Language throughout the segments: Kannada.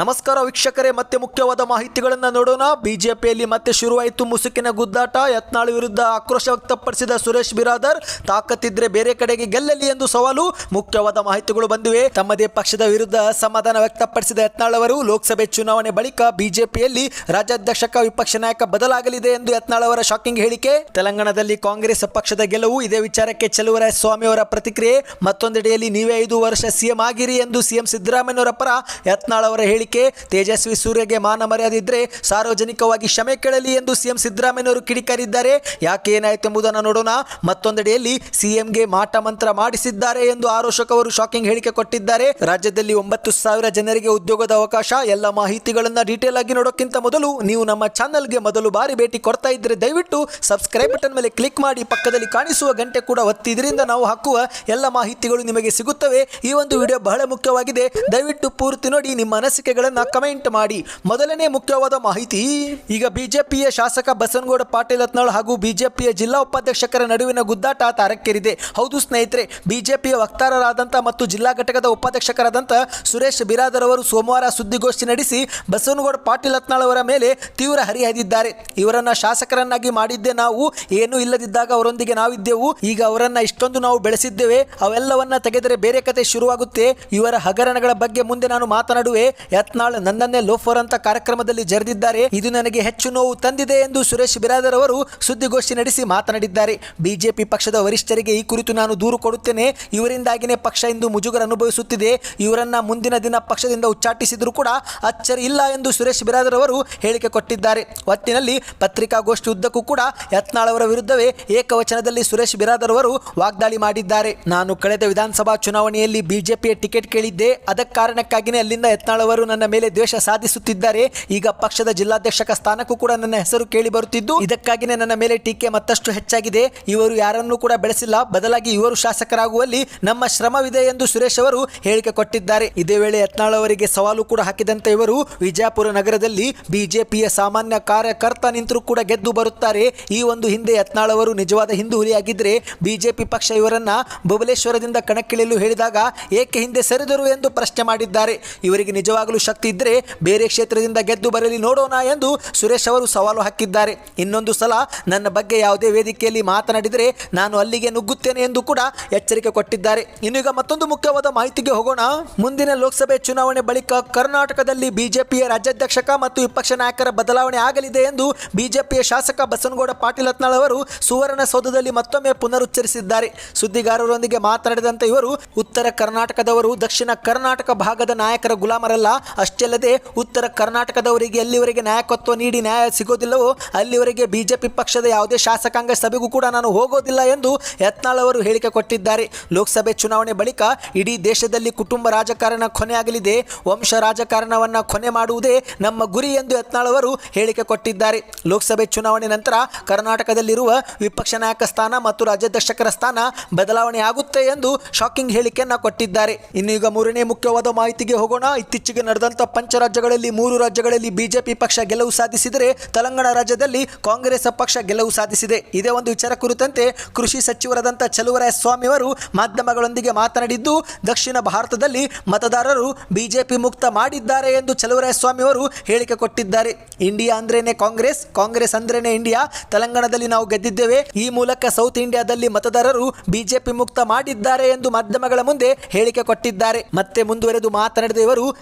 ನಮಸ್ಕಾರ ವೀಕ್ಷಕರೇ, ಮತ್ತೆ ಮುಖ್ಯವಾದ ಮಾಹಿತಿಗಳನ್ನು ನೋಡೋಣ. ಬಿಜೆಪಿಯಲ್ಲಿ ಮತ್ತೆ ಶುರುವಾಯಿತು ಮುಸುಕಿನ ಗುದ್ದಾಟ. ಯತ್ನಾಳ್ ವಿರುದ್ಧ ಆಕ್ರೋಶ ವ್ಯಕ್ತಪಡಿಸಿದ ಸುರೇಶ್ ಬಿರಾದರ್, ತಾಕತ್ತಿದ್ರೆ ಬೇರೆ ಕಡೆಗೆ ಗೆಲ್ಲಲಿ ಎಂದು ಸವಾಲು. ಮುಖ್ಯವಾದ ಮಾಹಿತಿಗಳು ಬಂದಿವೆ. ತಮ್ಮದೇ ಪಕ್ಷದ ವಿರುದ್ಧ ಅಸಮಾಧಾನ ವ್ಯಕ್ತಪಡಿಸಿದ ಯತ್ನಾಳ್ ಅವರು, ಲೋಕಸಭೆ ಚುನಾವಣೆ ಬಳಿಕ ಬಿಜೆಪಿಯಲ್ಲಿ ರಾಜ್ಯಾಧ್ಯಕ್ಷಕ ವಿಪಕ್ಷ ನಾಯಕ ಬದಲಾಗಲಿದೆ ಎಂದು ಯತ್ನಾಳ್ ಅವರ ಶಾಕಿಂಗ್ ಹೇಳಿಕೆ. ತೆಲಂಗಾಣದಲ್ಲಿ ಕಾಂಗ್ರೆಸ್ ಪಕ್ಷದ ಗೆಲುವು, ಇದೇ ವಿಚಾರಕ್ಕೆ ಚೆಲುವರಾಯ ಸ್ವಾಮಿ ಅವರ ಪ್ರತಿಕ್ರಿಯೆ. ಮತ್ತೊಂದೆಡೆಯಲ್ಲಿ ನೀವೇ ಐದು ವರ್ಷ ಸಿಎಂ ಆಗಿರಿ ಎಂದು ಸಿಎಂ ಸಿದ್ದರಾಮಯ್ಯನವರ ಪರ ಯತ್ನಾಳ್ ಅವರ ಹೇಳಿಕೆ. ತೇಜಸ್ವಿ ಸೂರ್ಯಗೆ ಮಾನ ಮರ್ಯಾದೆ ಇದ್ರೆ ಸಾರ್ವಜನಿಕವಾಗಿ ಕ್ಷಮೆ ಕೇಳಲಿ ಎಂದು ಸಿಎಂ ಸಿದ್ದರಾಮಯ್ಯನವರು ಕಿಡಿಕಾರಿದ್ದಾರೆ. ಯಾಕೆ ಏನಾಯಿತು ಎಂಬುದನ್ನು ನೋಡೋಣ. ಮತ್ತೊಂದೆಡೆಯಲ್ಲಿ ಸಿಎಂಗೆ ಮಾಟ ಮಂತ್ರ ಮಾಡಿಸಿದ್ದಾರೆ ಎಂದು ಆರೋಶಕವರು ಶಾಕಿಂಗ್ ಹೇಳಿಕೆ ಕೊಟ್ಟಿದ್ದಾರೆ. ರಾಜ್ಯದಲ್ಲಿ ಒಂಬತ್ತು ಸಾವಿರ ಜನರಿಗೆ ಉದ್ಯೋಗದ ಅವಕಾಶ. ಎಲ್ಲ ಮಾಹಿತಿಗಳನ್ನ ಡೀಟೇಲ್ ಆಗಿ ನೋಡೋಕ್ಕಿಂತ ಮೊದಲು ನೀವು ನಮ್ಮ ಚಾನಲ್ಗೆ ಮೊದಲು ಬಾರಿ ಭೇಟಿ ಕೊಡ್ತಾ ಇದ್ರೆ ದಯವಿಟ್ಟು ಸಬ್ಸ್ಕ್ರೈಬ್ ಬಟನ್ ಮೇಲೆ ಕ್ಲಿಕ್ ಮಾಡಿ. ಪಕ್ಕದಲ್ಲಿ ಕಾಣಿಸುವ ಗಂಟೆ ಕೂಡ ಒತ್ತಿ ಇದರಿಂದ ನಾವು ಹಾಕುವ ಎಲ್ಲ ಮಾಹಿತಿಗಳು ನಿಮಗೆ ಸಿಗುತ್ತವೆ. ಈ ಒಂದು ವಿಡಿಯೋ ಬಹಳ ಮುಖ್ಯವಾಗಿದೆ. ದಯವಿಟ್ಟು ಪೂರ್ತಿ ನೋಡಿ. ನಿಮ್ಮ ಅನಿಸಿಕೆಗಳನ್ನ ಕಮೆಂಟ್ ಮಾಡಿ. ಮೊದಲನೇ ಮುಖ್ಯವಾದ ಮಾಹಿತಿ, ಈಗ ಬಿಜೆಪಿಯ ಶಾಸಕ ಬಸನಗೌಡ, ಪಾಟೀಲ್ ಅತ್ನಾಳ್ ಹಾಗೂ ಬಿಜೆಪಿಯ ಜಿಲ್ಲಾ ಉಪಾಧ್ಯಕ್ಷಕರ ನಡುವಿನ ಗುದ್ದಾಟ ತಾರಕ್ಕೇರಿದೆ. ಹೌದು ಸ್ನೇಹಿತರೆ, ಬಿಜೆಪಿಯ ವಕ್ತಾರರಾದಂಥ ಮತ್ತು ಜಿಲ್ಲಾ ಘಟಕದ ಉಪಾಧ್ಯಕ್ಷಕರಾದಂಥ ಸುರೇಶ್ ಬಿರಾದರ್ ಅವರು ಸೋಮವಾರ ಸುದ್ದಿಗೋಷ್ಠಿ ನಡೆಸಿ ಬಸವನಗೌಡ ಪಾಟೀಲ್ ಅತ್ನಾಳ್ ಅವರ ಮೇಲೆ ತೀವ್ರ ಹರಿಹರಿದಿದ್ದಾರೆ. ಇವರನ್ನ ಶಾಸಕರನ್ನಾಗಿ ಮಾಡಿದ್ದೆ ನಾವು, ಏನೂ ಇಲ್ಲದಿದ್ದಾಗ ಅವರೊಂದಿಗೆ ನಾವಿದ್ದೆವು. ಈಗ ಅವರನ್ನ ಇಷ್ಟೊಂದು ನಾವು ಬೆಳೆಸಿದ್ದೇವೆ. ಅವೆಲ್ಲವನ್ನ ತೆಗೆದರೆ ಬೇರೆ ಕತೆ ಶುರುವಾಗುತ್ತೆ. ಇವರ ಹಗರಣಗಳ ಬಗ್ಗೆ ಮುಂದೆ ನಾನು ಮಾತನಾಡುವೆ. ಯತ್ನಾಳ್ ನನ್ನನ್ನೇ ಲೋಫರ್ ಅಂತ ಕಾರ್ಯಕ್ರಮದಲ್ಲಿ ಜರೆದಿದ್ದಾರೆ. ಇದು ನನಗೆ ಹೆಚ್ಚು ನೋವು ತಂದಿದೆ ಎಂದು ಸುರೇಶ್ ಬಿರಾದರ್ ಅವರು ಸುದ್ದಿಗೋಷ್ಠಿ ನಡೆಸಿ ಮಾತನಾಡಿದ್ದಾರೆ. ಬಿಜೆಪಿ ಪಕ್ಷದ ವರಿಷ್ಠರಿಗೆ ಈ ಕುರಿತು ನಾನು ದೂರು ಕೊಡುತ್ತೇನೆ. ಇವರಿಂದಾಗಿನೇ ಪಕ್ಷ ಇಂದು ಮುಜುಗರ ಅನುಭವಿಸುತ್ತಿದೆ. ಇವರನ್ನ ಮುಂದಿನ ದಿನ ಪಕ್ಷದಿಂದ ಉಚ್ಚಾಟಿಸಿದರೂ ಕೂಡ ಅಚ್ಚರಿ ಇಲ್ಲ ಎಂದು ಸುರೇಶ್ ಬಿರಾದರ್ ಅವರು ಹೇಳಿಕೆ ಕೊಟ್ಟಿದ್ದಾರೆ. ಒಟ್ಟಿನಲ್ಲಿ ಪತ್ರಿಕಾಗೋಷ್ಠಿ ಉದ್ದಕ್ಕೂ ಕೂಡ ಯತ್ನಾಳ್ ಅವರ ವಿರುದ್ಧವೇ ಏಕವಚನದಲ್ಲಿ ಸುರೇಶ್ ಬಿರಾದರ್ ಅವರು ವಾಗ್ದಾಳಿ ಮಾಡಿದ್ದಾರೆ. ನಾನು ಕಳೆದ ವಿಧಾನಸಭಾ ಚುನಾವಣೆಯಲ್ಲಿ ಬಿಜೆಪಿಯ ಟಿಕೆಟ್ ಕೇಳಿದ್ದೆ ಕಾರಣಕ್ಕಾಗಿಯೇ ಅಲ್ಲಿಂದ ಯತ್ನಾಳ್ ಅವರು ನನ್ನ ಮೇಲೆ ದ್ವೇಷ ಸಾಧಿಸುತ್ತಿದ್ದಾರೆ. ಈಗ ಪಕ್ಷದ ಜಿಲ್ಲಾಧ್ಯಕ್ಷಕ ಸ್ಥಾನಕ್ಕೂ ಕೂಡ ನನ್ನ ಹೆಸರು ಕೇಳಿ ಬರುತ್ತಿದ್ದು, ಇದಕ್ಕಾಗಿನೇ ನನ್ನ ಮೇಲೆ ಟೀಕೆ ಮತ್ತಷ್ಟು ಹೆಚ್ಚಾಗಿದೆ. ಇವರು ಯಾರನ್ನೂ ಕೂಡ ಬೆಳೆಸಿಲ್ಲ. ಬದಲಾಗಿ ಇವರು ಶಾಸಕರಾಗುವಲ್ಲಿ ನಮ್ಮ ಶ್ರಮವಿದೆ ಎಂದು ಸುರೇಶ್ ಅವರು ಹೇಳಿಕೆ ಕೊಟ್ಟಿದ್ದಾರೆ. ಇದೇ ವೇಳೆ ಯತ್ನಾಳ್ ಅವರಿಗೆ ಸವಾಲು ಕೂಡ ಹಾಕಿದಂತೆ ಇವರು ವಿಜಯಪುರ ನಗರದಲ್ಲಿ ಬಿಜೆಪಿಯ ಸಾಮಾನ್ಯ ಕಾರ್ಯಕರ್ತ ನಿಂತರೂ ಕೂಡ ಗೆದ್ದು ಬರುತ್ತಾರೆ. ಈ ಒಂದು ಹಿಂದೆ ಯತ್ನಾಳ್ ಅವರು ನಿಜವಾದ ಹಿಂದೂ ಹುಲಿಯಾಗಿದ್ದರೆ ಬಿಜೆಪಿ ಪಕ್ಷ ಇವರನ್ನ ಬಬಲೇಶ್ವರದಿಂದ ಕಣಕ್ಕಿಳಿಯಲು ಹೇಳಿದಾಗ ಏಕೆ ಹಿಂದೆ ಸರಿದರು ಎಂದು ಪ್ರಶ್ನೆ ಮಾಡಿದ್ದಾರೆ. ಇವರಿಗೆ ನಿಜವಾಗಲೂ ಶಕ್ತಿ ಇದ್ದರೆ ಬೇರೆ ಕ್ಷೇತ್ರದಿಂದ ಗೆದ್ದು ಬರಲಿ ನೋಡೋಣ ಎಂದು ಸುರೇಶ್ ಅವರು ಸವಾಲು ಹಾಕಿದ್ದಾರೆ. ಇನ್ನೊಂದು ಸಲ ನನ್ನ ಬಗ್ಗೆ ಯಾವುದೇ ವೇದಿಕೆಯಲ್ಲಿ ಮಾತನಾಡಿದರೆ ನಾನು ಅಲ್ಲಿಗೆ ನುಗ್ಗುತ್ತೇನೆ ಎಂದು ಕೂಡ ಎಚ್ಚರಿಕೆ ಕೊಟ್ಟಿದ್ದಾರೆ. ಇನ್ನೀಗ ಮತ್ತೊಂದು ಮುಖ್ಯವಾದ ಮಾಹಿತಿಗೆ ಹೋಗೋಣ. ಮುಂದಿನ ಲೋಕಸಭೆ ಚುನಾವಣೆ ಬಳಿಕ ಕರ್ನಾಟಕದಲ್ಲಿ ಬಿಜೆಪಿಯ ರಾಜ್ಯಾಧ್ಯಕ್ಷಕ ಮತ್ತು ವಿಪಕ್ಷ ನಾಯಕರ ಬದಲಾವಣೆ ಆಗಲಿದೆ ಎಂದು ಬಿಜೆಪಿಯ ಶಾಸಕ ಬಸನಗೌಡ ಪಾಟೀಲ್ ಅತ್ನಾಳ್ ಅವರು ಸುವರ್ಣಸೌಧದಲ್ಲಿ ಮತ್ತೊಮ್ಮೆ ಪುನರುಚ್ಚರಿಸಿದ್ದಾರೆ. ಸುದ್ದಿಗಾರರೊಂದಿಗೆ ಮಾತನಾಡಿದಂತೆ ಇವರು, ಉತ್ತರ ಕರ್ನಾಟಕದವರು, ದಕ್ಷಿಣ ಕರ್ನಾಟಕ ಭಾಗದ ನಾಯಕರ ಗುಲಾಮರಲ್ಲ ಅಷ್ಟೇ ಅಲ್ಲದೆ ಉತ್ತರ ಕರ್ನಾಟಕದವರಿಗೆ ಎಲ್ಲಿವರೆಗೆ ನಾಯಕತ್ವ ನೀಡಿ ನ್ಯಾಯ ಸಿಗೋದಿಲ್ಲವೋ, ಅಲ್ಲಿವರೆಗೆ ಬಿಜೆಪಿ ಪಕ್ಷದ ಯಾವುದೇ ಶಾಸಕಾಂಗ ಸಭೆಗೂ ಕೂಡ ನಾನು ಹೋಗೋದಿಲ್ಲ ಎಂದು ಯತ್ನಾಳ್ ಅವರು ಹೇಳಿಕೆ ಕೊಟ್ಟಿದ್ದಾರೆ. ಲೋಕಸಭೆ ಚುನಾವಣೆ ಬಳಿಕ ಇಡೀ ದೇಶದಲ್ಲಿ ಕುಟುಂಬ ರಾಜಕಾರಣ ಕೊನೆಯಾಗಲಿದೆ. ವಂಶ ರಾಜಕಾರಣವನ್ನು ಕೊನೆ ಮಾಡುವುದೇ ನಮ್ಮ ಗುರಿ ಎಂದು ಯತ್ನಾಳ್ ಅವರು ಹೇಳಿಕೆ ಕೊಟ್ಟಿದ್ದಾರೆ. ಲೋಕಸಭೆ ಚುನಾವಣೆ ನಂತರ ಕರ್ನಾಟಕದಲ್ಲಿರುವ ವಿಪಕ್ಷ ನಾಯಕ ಸ್ಥಾನ ಮತ್ತು ರಾಜ್ಯಾಧ್ಯಕ್ಷಕರ ಸ್ಥಾನ ಬದಲಾವಣೆ ಆಗುತ್ತೆ ಎಂದು ಶಾಕಿಂಗ್ ಹೇಳಿಕೆಯನ್ನು ಕೊಟ್ಟಿದ್ದಾರೆ. ಇನ್ನು ಈಗ ಮೂರನೇ ಮುಖ್ಯವಾದ ಮಾಹಿತಿಗೆ ಹೋಗೋಣ. ಇತ್ತೀಚೆಗೆ ನಡೆದಂತ ಪಂಚರಾಜ್ಯಗಳಲ್ಲಿ ಮೂರು ರಾಜ್ಯಗಳಲ್ಲಿ ಬಿಜೆಪಿ ಪಕ್ಷ ಗೆಲುವು ಸಾಧಿಸಿದರೆ ತೆಲಂಗಾಣ ರಾಜ್ಯದಲ್ಲಿ ಕಾಂಗ್ರೆಸ್ ಪಕ್ಷ ಗೆಲುವು ಸಾಧಿಸಿದೆ. ಇದೇ ಒಂದು ವಿಚಾರ ಕುರಿತಂತೆ ಕೃಷಿ ಸಚಿವರಾದಂಥ ಚಲುವರಾಯ ಸ್ವಾಮಿ ಅವರು ಮಾಧ್ಯಮಗಳೊಂದಿಗೆ ಮಾತನಾಡಿದ್ದು, ದಕ್ಷಿಣ ಭಾರತದಲ್ಲಿ ಮತದಾರರು ಬಿಜೆಪಿ ಮುಕ್ತ ಮಾಡಿದ್ದಾರೆ ಎಂದು ಚಲುವರಾಯ ಸ್ವಾಮಿ ಅವರು ಹೇಳಿಕೆ ಕೊಟ್ಟಿದ್ದಾರೆ. ಇಂಡಿಯಾ ಅಂದ್ರೇನೆ ಕಾಂಗ್ರೆಸ್ ಕಾಂಗ್ರೆಸ್ ಅಂದ್ರೇನೆ ಇಂಡಿಯಾ. ತೆಲಂಗಾಣದಲ್ಲಿ ನಾವು ಗೆದ್ದಿದ್ದೇವೆ. ಈ ಮೂಲಕ ಸೌತ್ ಇಂಡಿಯಾದಲ್ಲಿ ಮತದಾರರು ಬಿಜೆಪಿ ಮುಕ್ತ ಮಾಡಿದ್ದಾರೆ ಎಂದು ಮಾಧ್ಯಮಗಳ ಮುಂದೆ ಹೇಳಿಕೆ ಕೊಟ್ಟಿದ್ದಾರೆ. ಮತ್ತೆ ಮುಂದುವರೆದು ಮಾತನಾಡಿದ ಇವರು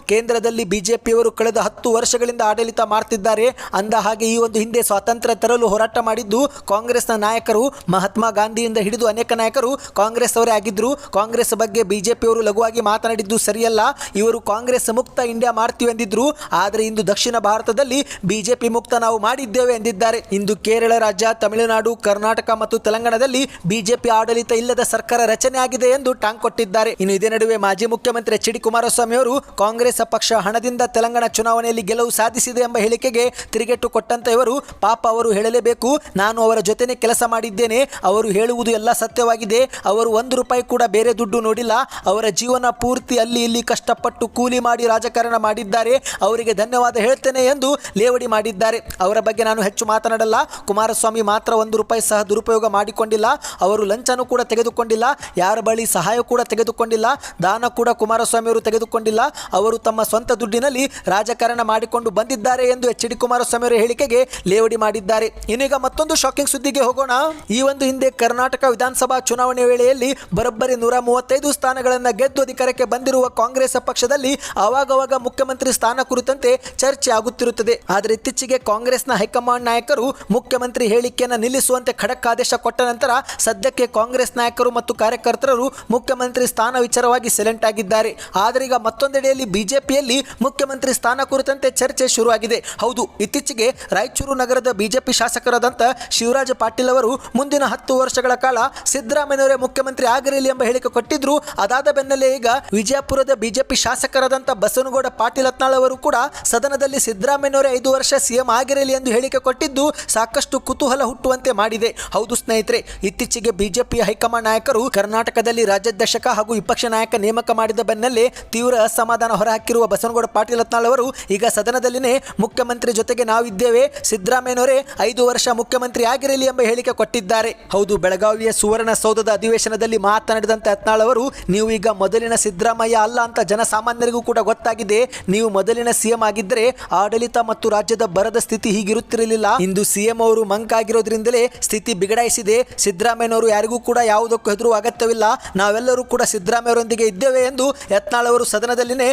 ಕೇಂದ್ರದಲ್ಲಿ ಬಿಜೆಪಿಯವರು ಕಳೆದ ಹತ್ತು ವರ್ಷಗಳಿಂದ ಆಡಳಿತ ಮಾಡ್ತಿದ್ದಾರೆ. ಅಂದ ಹಾಗೆ ಈ ಒಂದು ಹಿಂದೆ ಸ್ವಾತಂತ್ರ್ಯ ತರಲು ಹೋರಾಟ ಮಾಡಿದ್ದು ಕಾಂಗ್ರೆಸ್ನ ನಾಯಕರು ಮಹಾತ್ಮ ಗಾಂಧಿಯಿಂದ ಹಿಡಿದು ಅನೇಕ ನಾಯಕರು ಕಾಂಗ್ರೆಸ್ ಅವರೇ ಆಗಿದ್ರು. ಕಾಂಗ್ರೆಸ್ ಬಗ್ಗೆ ಬಿಜೆಪಿಯವರು ಲಘುವಾಗಿ ಮಾತನಾಡಿದ್ದು ಸರಿಯಲ್ಲ. ಇವರು ಕಾಂಗ್ರೆಸ್ ಮುಕ್ತ ಇಂಡಿಯಾ ಮಾಡ್ತೀವಿ ಎಂದಿದ್ರು. ಆದರೆ ಇಂದು ದಕ್ಷಿಣ ಭಾರತದಲ್ಲಿ ಬಿಜೆಪಿ ಮುಕ್ತ ನಾವು ಮಾಡಿದ್ದೇವೆ ಎಂದಿದ್ದಾರೆ. ಇಂದು ಕೇರಳ ರಾಜ್ಯ, ತಮಿಳುನಾಡು, ಕರ್ನಾಟಕ ಮತ್ತು ತೆಲಂಗಾಣದಲ್ಲಿ ಬಿಜೆಪಿ ಆಡಳಿತ ಇಲ್ಲದ ಸರ್ಕಾರ ರಚನೆ ಎಂದು ಟಾಂಗ್ ಕೊಟ್ಟಿದ್ದಾರೆ. ಇನ್ನು ಇದೇ ನಡುವೆ ಮಾಜಿ ಮುಖ್ಯಮಂತ್ರಿ ಎಚ್ ಡಿ ಕುಮಾರಸ್ವಾಮಿ ಅವರು ಕಾಂಗ್ರೆಸ್ ಪಕ್ಷ ಹಣದಿಂದ ತೆಲಂಗಾಣ ಚುನಾವಣೆಯಲ್ಲಿ ಗೆಲುವು ಸಾಧಿಸಿದೆ ಎಂಬ ಹೇಳಿಕೆಗೆ ತಿರುಗೇಟು ಕೊಟ್ಟಂತ ಇವರು, ಪಾಪ ಅವರು ಹೇಳಲೇಬೇಕು. ನಾನು ಅವರ ಜೊತೆನೆ ಕೆಲಸ ಮಾಡಿದ್ದೇನೆ. ಅವರು ಹೇಳುವುದು ಎಲ್ಲ ಸತ್ಯವಾಗಿದೆ. ಅವರು ಒಂದು ರೂಪಾಯಿ ಕೂಡ ಬೇರೆ ದುಡ್ಡು ನೋಡಿಲ್ಲ. ಅವರ ಜೀವನ ಪೂರ್ತಿ ಅಲ್ಲಿ ಇಲ್ಲಿ ಕಷ್ಟಪಟ್ಟು ಕೂಲಿ ಮಾಡಿ ರಾಜಕಾರಣ ಮಾಡಿದ್ದಾರೆ. ಅವರಿಗೆ ಧನ್ಯವಾದ ಹೇಳ್ತೇನೆ ಎಂದು ಲೇವಡಿ ಮಾಡಿದ್ದಾರೆ. ಅವರ ಬಗ್ಗೆ ನಾನು ಹೆಚ್ಚು ಮಾತನಾಡಲ್ಲ. ಕುಮಾರಸ್ವಾಮಿ ಮಾತ್ರ ಒಂದು ರೂಪಾಯಿ ಸಹ ದುರುಪಯೋಗ ಮಾಡಿಕೊಂಡಿಲ್ಲ. ಅವರು ಲಂಚನೂ ಕೂಡ ತೆಗೆದುಕೊಂಡಿಲ್ಲ. ಯಾರ ಬಳಿ ಸಹಾಯ ಕೂಡ ತೆಗೆದುಕೊಂಡಿಲ್ಲ. ದಾನ ಕೂಡ ಕುಮಾರಸ್ವಾಮಿ ಅವರು ತೆಗೆದುಕೊಂಡಿಲ್ಲ. ಅವರು ತಮ್ಮ ಸ್ವಂತ ಸ್ವಂತ ದುಡ್ಡಿನಲ್ಲಿ ರಾಜಕಾರಣ ಮಾಡಿಕೊಂಡು ಬಂದಿದ್ದಾರೆ ಎಂದು ಎಚ್ ಡಿ ಕುಮಾರಸ್ವಾಮಿ ಅವರ ಹೇಳಿಕೆಗೆ ಲೇವಡಿ ಮಾಡಿದ್ದಾರೆ. ಇನ್ನೀಗ ಮತ್ತೊಂದು ಶಾಕಿಂಗ್ ಸುದ್ದಿಗೆ ಹೋಗೋಣ. ಈ ಒಂದು ಹಿಂದೆ ಕರ್ನಾಟಕ ವಿಧಾನಸಭಾ ಚುನಾವಣೆ ವೇಳೆಯಲ್ಲಿ ಬರೋಬ್ಬರಿ ನೂರ ಮೂವತ್ತೈದು ಸ್ಥಾನಗಳನ್ನು ಗೆದ್ದು ಅಧಿಕಾರಕ್ಕೆ ಬಂದಿರುವ ಕಾಂಗ್ರೆಸ್ ಪಕ್ಷದಲ್ಲಿ ಆವಾಗವಾಗ ಮುಖ್ಯಮಂತ್ರಿ ಸ್ಥಾನ ಕುರಿತಂತೆ ಚರ್ಚೆ ಆಗುತ್ತಿರುತ್ತದೆ. ಆದರೆ ಇತ್ತೀಚೆಗೆ ಕಾಂಗ್ರೆಸ್ನ ಹೈಕಮಾಂಡ್ ನಾಯಕರು ಮುಖ್ಯಮಂತ್ರಿ ಹೇಳಿಕೆಯನ್ನು ನಿಲ್ಲಿಸುವಂತೆ ಖಡಕ್ ಆದೇಶ ಕೊಟ್ಟ ನಂತರ ಸದ್ಯಕ್ಕೆ ಕಾಂಗ್ರೆಸ್ ನಾಯಕರು ಮತ್ತು ಕಾರ್ಯಕರ್ತರು ಮುಖ್ಯಮಂತ್ರಿ ಸ್ಥಾನ ವಿಚಾರವಾಗಿ ಸೈಲೆಂಟ್ ಆಗಿದ್ದಾರೆ. ಆದರೆ ಮತ್ತೊಂದೆಡೆಯಲ್ಲಿ ಬಿಜೆಪಿಯಲ್ಲಿ ಮುಖ್ಯಮಂತ್ರಿ ಸ್ಥಾನ ಕುರಿತಂತೆ ಚರ್ಚೆ ಶುರುವಾಗಿದೆ. ಹೌದು, ಇತ್ತೀಚೆಗೆ ರಾಯಚೂರು ನಗರದ ಬಿಜೆಪಿ ಶಾಸಕರಾದಂಥ ಶಿವರಾಜ ಪಾಟೀಲ್ ಅವರು ಮುಂದಿನ ಹತ್ತು ವರ್ಷಗಳ ಕಾಲ ಸಿದ್ದರಾಮಯ್ಯನವರೇ ಮುಖ್ಯಮಂತ್ರಿ ಆಗಿರಲಿ ಎಂಬ ಹೇಳಿಕೆ ಕೊಟ್ಟಿದ್ರು. ಅದಾದ ಬೆನ್ನಲ್ಲೇ ಈಗ ವಿಜಯಪುರದ ಬಿಜೆಪಿ ಶಾಸಕರಾದಂಥ ಬಸವನಗೌಡ ಪಾಟೀಲ್ ಅತ್ನಾಳ್ ಅವರು ಕೂಡ ಸದನದಲ್ಲಿ ಸಿದ್ದರಾಮಯ್ಯನವರೇ ಐದು ವರ್ಷ ಸಿಎಂ ಆಗಿರಲಿ ಎಂದು ಹೇಳಿಕೆ ಕೊಟ್ಟಿದ್ದು ಸಾಕಷ್ಟು ಕುತೂಹಲ ಹುಟ್ಟುವಂತೆ ಮಾಡಿದೆ. ಹೌದು ಸ್ನೇಹಿತರೆ, ಇತ್ತೀಚೆಗೆ ಬಿಜೆಪಿ ಹೈಕಮಾಂಡ್ ನಾಯಕರು ಕರ್ನಾಟಕದಲ್ಲಿ ರಾಜ್ಯಾಧ್ಯಕ್ಷಕ ಹಾಗೂ ವಿಪಕ್ಷ ನಾಯಕ ನೇಮಕ ಮಾಡಿದ ಬೆನ್ನಲ್ಲೇ ತೀವ್ರ ಅಸಮಾಧಾನ ಹೊರಹಾಕಿರುವ ಬಸವನಗೌಡ ಪಾಟೀಲ್ ಯತ್ನಾಳ್ ಅವರು ಈಗ ಸದನದಲ್ಲಿನೇ ಮುಖ್ಯಮಂತ್ರಿ ಜೊತೆಗೆ ನಾವಿದ್ದೇವೆ. ಸಿದ್ದರಾಮಯ್ಯನವರೇ ಐದು ವರ್ಷ ಮುಖ್ಯಮಂತ್ರಿ ಆಗಿರಲಿ ಎಂಬ ಹೇಳಿಕೆ ಕೊಟ್ಟಿದ್ದಾರೆ. ಹೌದು, ಬೆಳಗಾವಿಯ ಸುವರ್ಣಸೌಧದ ಅಧಿವೇಶನದಲ್ಲಿ ಮಾತನಾಡಿದಂತೆ ಯತ್ನಾಳ್ ಅವರು, ನೀವು ಈಗ ಮೊದಲಿನ ಸಿದ್ದರಾಮಯ್ಯ ಅಲ್ಲ ಅಂತ ಜನಸಾಮಾನ್ಯರಿಗೂ ಕೂಡ ಗೊತ್ತಾಗಿದೆ. ನೀವು ಮೊದಲಿನ ಸಿಎಂ ಆಗಿದ್ದರೆ ಆಡಳಿತ ಮತ್ತು ರಾಜ್ಯದ ಬರದ ಸ್ಥಿತಿ ಹೀಗಿರುತ್ತಿರಲಿಲ್ಲ. ಇಂದು ಸಿಎಂ ಅವರು ಮಂಕಾಗಿರೋದ್ರಿಂದಲೇ ಸ್ಥಿತಿ ಬಿಗಡಾಯಿಸಿದೆ. ಸಿದ್ದರಾಮಯ್ಯನವರು ಯಾರಿಗೂ ಕೂಡ ಯಾವುದಕ್ಕೂ ಹೆದರು ಅಗತ್ಯವಿಲ್ಲ. ನಾವೆಲ್ಲರೂ ಕೂಡ ಸಿದ್ದರಾಮಯ್ಯವರೊಂದಿಗೆ ಇದ್ದೇವೆ ಎಂದು ಯತ್ನಾಳ್ ಅವರು ಸದನದಲ್ಲಿನೇ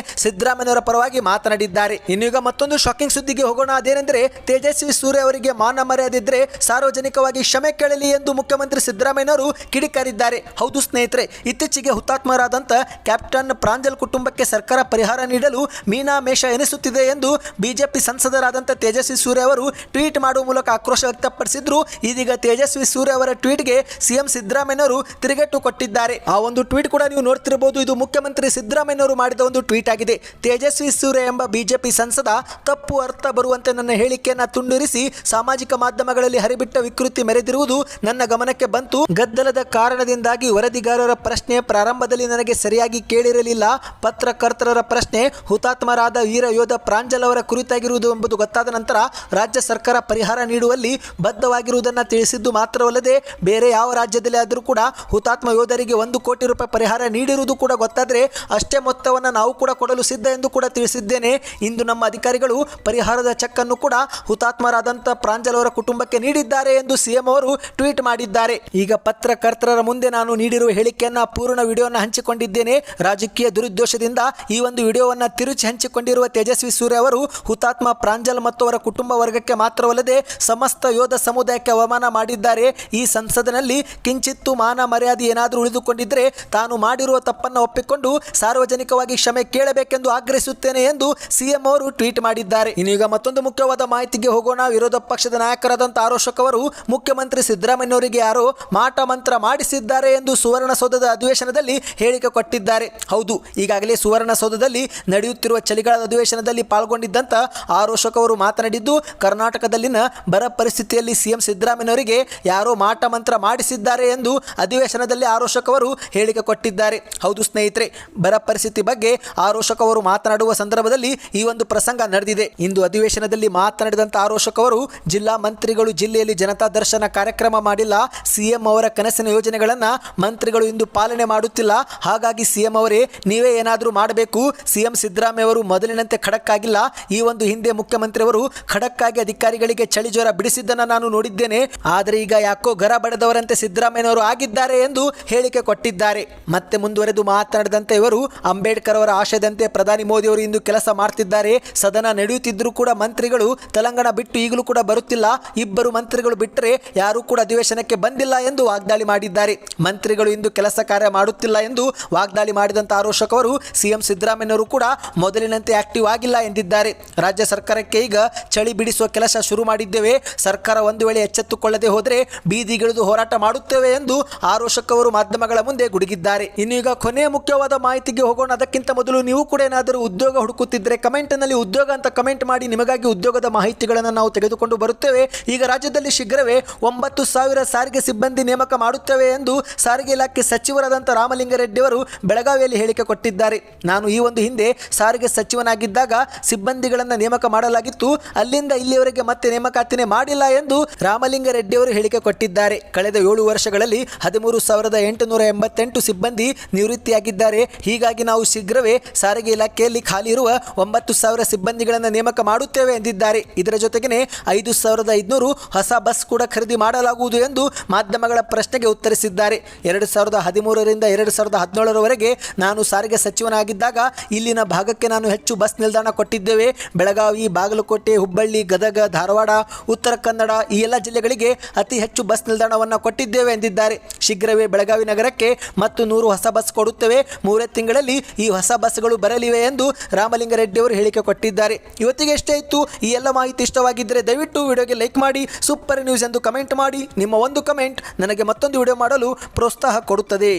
ಸಿದ್ದರಾಮಯ್ಯನವರ ಪರವಾಗಿ ಮಾತನಾಡಿದ್ದಾರೆ. ಇನ್ನೀಗ ಮತ್ತೊಂದು ಶಾಕಿಂಗ್ ಸುದ್ದಿಗೆ ಹೋಗೋಣ. ಅದೇನೆಂದರೆ, ತೇಜಸ್ವಿ ಸೂರ್ಯ ಅವರಿಗೆ ಮಾನ ಮರ್ಯಾದಿದ್ರೆ ಸಾರ್ವಜನಿಕವಾಗಿ ಕ್ಷಮೆ ಕೇಳಲಿ ಎಂದು ಮುಖ್ಯಮಂತ್ರಿ ಸಿದ್ದರಾಮಯ್ಯನವರು ಕಿಡಿಕಾರಿದ್ದಾರೆ. ಹೌದು ಸ್ನೇಹಿತರೆ, ಇತ್ತೀಚೆಗೆ ಹುತಾತ್ಮರಾದಂಥ ಕ್ಯಾಪ್ಟನ್ ಪ್ರಾಂಜಲ್ ಕುಟುಂಬಕ್ಕೆ ಸರ್ಕಾರ ಪರಿಹಾರ ನೀಡಲು ಮೀನಾಮೇಷ ಎನಿಸುತ್ತಿದೆ ಎಂದು ಬಿಜೆಪಿ ಸಂಸದರಾದಂಥ ತೇಜಸ್ವಿ ಸೂರ್ಯ ಅವರು ಟ್ವೀಟ್ ಮಾಡುವ ಮೂಲಕ ಆಕ್ರೋಶ ವ್ಯಕ್ತಪಡಿಸಿದ್ರು. ಇದೀಗ ತೇಜಸ್ವಿ ಸೂರ್ಯ ಅವರ ಟ್ವೀಟ್ಗೆ ಸಿಎಂ ಸಿದ್ದರಾಮಯ್ಯನವರು ತಿರುಗೇಟು ಕೊಟ್ಟಿದ್ದಾರೆ. ಆ ಒಂದು ಟ್ವೀಟ್ ಕೂಡ ನೀವು ನೋಡ್ತಿರಬಹುದು ಇದು ಮುಖ್ಯಮಂತ್ರಿ ಸಿದ್ದರಾಮಯ್ಯನವರು ಮಾಡಿದ ಒಂದು ಟ್ವೀಟ್ ಆಗಿದೆ. ತೇಜಸ್ವಿ ಸೂರ್ಯ ಎಂಬ ಬಿಜೆಪಿ ಸಂಸದ ತಪ್ಪು ಅರ್ಥ ಬರುವಂತೆ ನನ್ನ ಹೇಳಿಕೆಯನ್ನು ತುಂಡರಿಸಿ ಸಾಮಾಜಿಕ ಮಾಧ್ಯಮಗಳಲ್ಲಿ ಹರಿಬಿಟ್ಟ ವಿಕೃತಿ ಮೆರೆದಿರುವುದು ನನ್ನ ಗಮನಕ್ಕೆ ಬಂತು. ಗದ್ದಲದ ಕಾರಣದಿಂದಾಗಿ ವರದಿಗಾರರ ಪ್ರಶ್ನೆ ಪ್ರಾರಂಭದಲ್ಲಿ ನನಗೆ ಸರಿಯಾಗಿ ಕೇಳಿರಲಿಲ್ಲ. ಪತ್ರಕರ್ತರರ ಪ್ರಶ್ನೆ, ಹುತಾತ್ಮರಾದ ವೀರ ಯೋಧ ಪ್ರಾಂಜಲ್ ಅವರ ಕುರಿತಾಗಿರುವುದು ಎಂಬುದು ಗೊತ್ತಾದ ನಂತರ ರಾಜ್ಯ ಸರ್ಕಾರ ಪರಿಹಾರ ನೀಡುವಲ್ಲಿ ಬದ್ಧವಾಗಿರುವುದನ್ನು ತಿಳಿಸಿದ್ದು ಮಾತ್ರವಲ್ಲದೆ ಬೇರೆ ಯಾವ ರಾಜ್ಯದಲ್ಲಿ ಆದರೂ ಕೂಡ ಹುತಾತ್ಮ ಯೋಧರಿಗೆ ಒಂದು ಕೋಟಿ ರೂಪಾಯಿ ಪರಿಹಾರ ನೀಡಿರುವುದು ಕೂಡ ಗೊತ್ತಾದರೆ ಅಷ್ಟೇ ಮೊತ್ತವನ್ನು ನಾವು ಕೂಡ ಕೊಡಲು ಸಿದ್ಧ ಎಂದು ಕೂಡ ತಿಳಿಸಿದ್ದೇನೆ. ಇಂದು ನಮ್ಮ ಅಧಿಕಾರಿಗಳು ಪರಿಹಾರದ ಚೆಕ್ ಅನ್ನು ಕೂಡ ಹುತಾತ್ಮರಾದಂಥ ಪ್ರಾಂಜಲ್ ಅವರ ಕುಟುಂಬಕ್ಕೆ ನೀಡಿದ್ದಾರೆ ಎಂದು ಸಿಎಂ ಅವರು ಟ್ವೀಟ್ ಮಾಡಿದ್ದಾರೆ. ಈಗ ಪತ್ರಕರ್ತರ ಮುಂದೆ ನಾನು ನೀಡಿರುವ ಹೇಳಿಕೆಯನ್ನ ಪೂರ್ಣ ವಿಡಿಯೋವನ್ನು ಹಂಚಿಕೊಂಡಿದ್ದೇನೆ. ರಾಜಕೀಯ ದುರುದ್ದೇಶದಿಂದ ಈ ಒಂದು ವಿಡಿಯೋವನ್ನ ತಿರುಚಿ ಹಂಚಿಕೊಂಡಿರುವ ತೇಜಸ್ವಿ ಸೂರ್ಯ ಅವರು ಹುತಾತ್ಮ ಪ್ರಾಂಜಲ್ ಮತ್ತು ಅವರ ಕುಟುಂಬ ವರ್ಗಕ್ಕೆ ಮಾತ್ರವಲ್ಲದೆ ಸಮಸ್ತ ಯೋಧ ಸಮುದಾಯಕ್ಕೆ ಅವಮಾನ ಮಾಡಿದ್ದಾರೆ. ಈ ಸಂಸದನಲ್ಲಿ ಕಿಂಚಿತ್ತು ಮಾನ ಮರ್ಯಾದೆ ಏನಾದರೂ ಉಳಿದುಕೊಂಡಿದ್ದರೆ ತಾನು ಮಾಡಿರುವ ತಪ್ಪನ್ನು ಒಪ್ಪಿಕೊಂಡು ಸಾರ್ವಜನಿಕವಾಗಿ ಕ್ಷಮೆ ಕೇಳಬೇಕೆಂದು ಆಗ್ರಹಿಸುತ್ತೇನೆ ಎಂದು ಸಿಎಂ ಅವರು ಟ್ವೀಟ್ ಮಾಡಿದ್ದಾರೆ. ಇನ್ನೀಗ ಮತ್ತೊಂದು ಮುಖ್ಯವಾದ ಮಾಹಿತಿಗೆ ಹೋಗೋಣ. ವಿರೋಧ ಪಕ್ಷದ ನಾಯಕರಾದಂಥ ಆರೋಶಕ್ ಅವರು ಮುಖ್ಯಮಂತ್ರಿ ಸಿದ್ದರಾಮಯ್ಯನವರಿಗೆ ಯಾರೋ ಮಾಟ ಮಂತ್ರ ಮಾಡಿಸಿದ್ದಾರೆ ಎಂದು ಸುವರ್ಣಸೌಧದ ಅಧಿವೇಶನದಲ್ಲಿ ಹೇಳಿಕೆ ಕೊಟ್ಟಿದ್ದಾರೆ. ಹೌದು, ಈಗಾಗಲೇ ಸುವರ್ಣಸೌಧದಲ್ಲಿ ನಡೆಯುತ್ತಿರುವ ಚಳಿಗಾಲದ ಅಧಿವೇಶನದಲ್ಲಿ ಪಾಲ್ಗೊಂಡಿದ್ದಂಥ ಆರೋಶಕ್ ಅವರು ಮಾತನಾಡಿದ್ದು, ಕರ್ನಾಟಕದಲ್ಲಿನ ಬರ ಪರಿಸ್ಥಿತಿಯಲ್ಲಿ ಸಿಎಂ ಸಿದ್ದರಾಮಯ್ಯನವರಿಗೆ ಯಾರೋ ಮಾಟ ಮಂತ್ರ ಮಾಡಿಸಿದ್ದಾರೆ ಎಂದು ಅಧಿವೇಶನದಲ್ಲಿ ಆರೋಶಕ್ ಅವರು ಹೇಳಿಕೆ ಕೊಟ್ಟಿದ್ದಾರೆ. ಹೌದು ಸ್ನೇಹಿತರೆ, ಬರ ಪರಿಸ್ಥಿತಿ ಬಗ್ಗೆ ಆರೋಶಕ್ ಅವರು ಮಾತನಾಡುವ ಸಂದರ್ಭದಲ್ಲಿ ಈ ಒಂದು ಪ್ರಸಂಗ ನಡೆದಿದೆ. ಇಂದು ಅಧಿವೇಶನದಲ್ಲಿ ಮಾತನಾಡಿದಂತ ಆರೋಶಕ್ ಅವರು, ಜಿಲ್ಲಾ ಮಂತ್ರಿಗಳು ಜಿಲ್ಲೆಯಲ್ಲಿ ಜನತಾ ದರ್ಶನ ಕಾರ್ಯಕ್ರಮ ಮಾಡಿಲ್ಲ. ಸಿಎಂ ಅವರ ಕನಸಿನ ಯೋಜನೆಗಳನ್ನು ಮಂತ್ರಿಗಳು ಇಂದು ಪಾಲನೆ ಮಾಡುತ್ತಿಲ್ಲ. ಹಾಗಾಗಿ ಸಿಎಂ ಅವರೇ, ನೀವೇ ಏನಾದರೂ ಮಾಡಬೇಕು. ಸಿಎಂ ಸಿದ್ದರಾಮಯ್ಯ ಅವರು ಮೊದಲಿನಂತೆ ಖಡಕ್ ಆಗಿಲ್ಲ ಈ ಒಂದು ಹಿಂದೆ ಮುಖ್ಯಮಂತ್ರಿಯವರು ಖಡಕ್ ಆಗಿ ಅಧಿಕಾರಿಗಳಿಗೆ ಚಳಿ ಜ್ವರ ಬಿಡಿಸಿದ್ದನ್ನು ನಾನು ನೋಡಿದ್ದೇನೆ. ಆದರೆ ಈಗ ಯಾಕೋ ಗರ ಬಡದವರಂತೆ ಸಿದ್ದರಾಮಯ್ಯನವರು ಆಗಿದ್ದಾರೆ ಎಂದು ಹೇಳಿಕೆ ಕೊಟ್ಟಿದ್ದಾರೆ. ಮತ್ತೆ ಮುಂದುವರೆದು ಮಾತನಾಡಿದಂತೆ ಇವರು, ಅಂಬೇಡ್ಕರ್ ಅವರ ಆಶಯದಂತೆ ಪ್ರಧಾನಿ ಮೋದಿ ಅವರು ಇಂದು ಕೆಲಸ ಮಾಡ್ತಿದ್ದಾರೆ. ಸದನ ನಡೆಯುತ್ತಿದ್ದರೂ ಕೂಡ ಮಂತ್ರಿಗಳು ತೆಲಂಗಾಣ ಬಿಟ್ಟು ಈಗಲೂ ಕೂಡ ಬರುತ್ತಿಲ್ಲ. ಇಬ್ಬರು ಮಂತ್ರಿಗಳು ಬಿಟ್ಟರೆ ಯಾರೂ ಕೂಡ ಅಧಿವೇಶನಕ್ಕೆ ಬಂದಿಲ್ಲ ಎಂದು ವಾಗ್ದಾಳಿ ಮಾಡಿದ್ದಾರೆ. ಮಂತ್ರಿಗಳು ಇಂದು ಕೆಲಸ ಕಾರ್ಯ ಮಾಡುತ್ತಿಲ್ಲ ಎಂದು ವಾಗ್ದಾಳಿ ಮಾಡಿದಂಥ ಆರೋಷಕವರು ಸಿಎಂ ಸಿದ್ದರಾಮಯ್ಯವರು ಕೂಡ ಮೊದಲಿನಂತೆ ಆಕ್ಟಿವ್ ಆಗಿಲ್ಲ ಎಂದಿದ್ದಾರೆ. ರಾಜ್ಯ ಸರ್ಕಾರಕ್ಕೆ ಈಗ ಚಳಿ ಬಿಡಿಸುವ ಕೆಲಸ ಶುರು ಮಾಡಿದ್ದೇವೆ. ಸರ್ಕಾರ ಒಂದು ವೇಳೆ ಎಚ್ಚೆತ್ತುಕೊಳ್ಳದೆ ಹೋದರೆ ಬೀದಿಗಿಳಿದು ಹೋರಾಟ ಮಾಡುತ್ತೇವೆ ಎಂದು ಆರೋಷಕವರು ಮಾಧ್ಯಮಗಳ ಮುಂದೆ ಗುಡುಗಿದ್ದಾರೆ. ಇನ್ನು ಈಗ ಕೊನೆಯ ಮುಖ್ಯವಾದ ಮಾಹಿತಿಗೆ ಹೋಗೋಣ. ಅದಕ್ಕಿಂತ ಮೊದಲು ನೀವು ಕೂಡ ಏನಾದರೂ ಉದ್ಯೋಗ ಹುಡುಕುತ್ತಿದ್ದರೆ ಕಮೆಂಟ್ನಲ್ಲಿ ಉದ್ಯೋಗ ಅಂತ ಕಮೆಂಟ್ ಮಾಡಿ ನಿಮಗಾಗಿ ಉದ್ಯೋಗದ ಮಾಹಿತಿಗಳನ್ನು ನಾವು ತೆಗೆದುಕೊಂಡು ಬರುತ್ತೇವೆ. ಈಗ ರಾಜ್ಯದಲ್ಲಿ ಶೀಘ್ರವೇ ಒಂಬತ್ತು ಸಾವಿರ ಸಾರಿಗೆ ಸಿಬ್ಬಂದಿ ನೇಮಕ ಮಾಡುತ್ತೇವೆ ಎಂದು ಸಾರಿಗೆ ಇಲಾಖೆ ಸಚಿವರಾದಂಥ ರಾಮಲಿಂಗರೆಡ್ಡಿಯವರು ಬೆಳಗಾವಿಯಲ್ಲಿ ಹೇಳಿಕೆ ಕೊಟ್ಟಿದ್ದಾರೆ. ನಾನು ಈ ಒಂದು ಹಿಂದೆ ಸಾರಿಗೆ ಸಚಿವನಾಗಿದ್ದಾಗ ಸಿಬ್ಬಂದಿಗಳನ್ನು ನೇಮಕ ಮಾಡಲಾಗಿತ್ತು. ಅಲ್ಲಿಂದ ಇಲ್ಲಿಯವರೆಗೆ ಮತ್ತೆ ನೇಮಕಾತಿನೇ ಮಾಡಿಲ್ಲ ಎಂದು ರಾಮಲಿಂಗರೆಡ್ಡಿಯವರು ಹೇಳಿಕೆ ಕೊಟ್ಟಿದ್ದಾರೆ. ಕಳೆದ ಏಳು ವರ್ಷಗಳಲ್ಲಿ ಹದಿಮೂರು ಸಾವಿರದ ಎಂಟುನೂರ ಎಂಬತ್ತೆಂಟು ಸಿಬ್ಬಂದಿ ನಿವೃತ್ತಿಯಾಗಿದ್ದಾರೆ. ಹೀಗಾಗಿ ನಾವು ಶೀಘ್ರವೇ ಸಾರಿಗೆ ಇಲಾಖೆಯಲ್ಲಿ ಖಾಲಿ ಇರುವ ಒಂಬತ್ತು ಸಾವಿರ ಸಿಬ್ಬಂದಿಗಳನ್ನು ನೇಮಕ ಮಾಡುತ್ತೇವೆ ಎಂದಿದ್ದಾರೆ. ಇದರ ಜೊತೆಗೇ ಐದು ಸಾವಿರದ ಐದುನೂರು ಹೊಸ ಬಸ್ ಕೂಡ ಖರೀದಿ ಮಾಡಲಾಗುವುದು ಎಂದು ಮಾಧ್ಯಮಗಳ ಪ್ರಶ್ನೆಗೆ ಉತ್ತರಿಸಿದ್ದಾರೆ. ಎರಡು ಸಾವಿರದ ಹದಿಮೂರರಿಂದ ಎರಡು ಸಾವಿರದ ಹದಿನೇಳರವರೆಗೆ ನಾನು ಸಾರಿಗೆ ಸಚಿವನಾಗಿದ್ದಾಗ ಇಲ್ಲಿನ ಭಾಗಕ್ಕೆ ನಾನು ಹೆಚ್ಚು ಬಸ್ ನಿಲ್ದಾಣ ಕೊಟ್ಟಿದ್ದೇವೆ. ಬೆಳಗಾವಿ, ಬಾಗಲಕೋಟೆ, ಹುಬ್ಬಳ್ಳಿ, ಗದಗ, ಧಾರವಾಡ, ಉತ್ತರ ಕನ್ನಡ ಈ ಎಲ್ಲ ಜಿಲ್ಲೆಗಳಿಗೆ ಅತಿ ಹೆಚ್ಚು ಬಸ್ ನಿಲ್ದಾಣವನ್ನು ಕೊಟ್ಟಿದ್ದೇವೆ ಎಂದಿದ್ದಾರೆ. ಶೀಘ್ರವೇ ಬೆಳಗಾವಿ ನಗರಕ್ಕೆ ಮತ್ತು ನೂರು ಹೊಸ ಬಸ್ ಕೊಡುತ್ತೇವೆ. ಮೂರೇ ತಿಂಗಳಲ್ಲಿ ಈ ಹೊಸ ಬಸ್ಗಳು ಬರಲಿವೆ ಎಂದು ರಾಮಲಿಂಗಾರೆಡ್ಡಿ ಅವರು ಹೇಳಿಕೆ ಕೊಟ್ಟಿದ್ದಾರೆ. ಇವತ್ತಿಗೆ ಎಷ್ಟೇ ಇತ್ತು, ಈ ಎಲ್ಲ ಮಾಹಿತಿ ಇಷ್ಟವಾಗಿದ್ದರೆ ದಯವಿಟ್ಟು ವಿಡಿಯೋಗೆ ಲೈಕ್ ಮಾಡಿ, ಸೂಪರ್ ನ್ಯೂಸ್ ಎಂದು ಕಮೆಂಟ್ ಮಾಡಿ. ನಿಮ್ಮ ಒಂದು ಕಮೆಂಟ್ ನನಗೆ ಮತ್ತೊಂದು ವಿಡಿಯೋ ಮಾಡಲು ಪ್ರೋತ್ಸಾಹ ಕೊಡುತ್ತದೆ.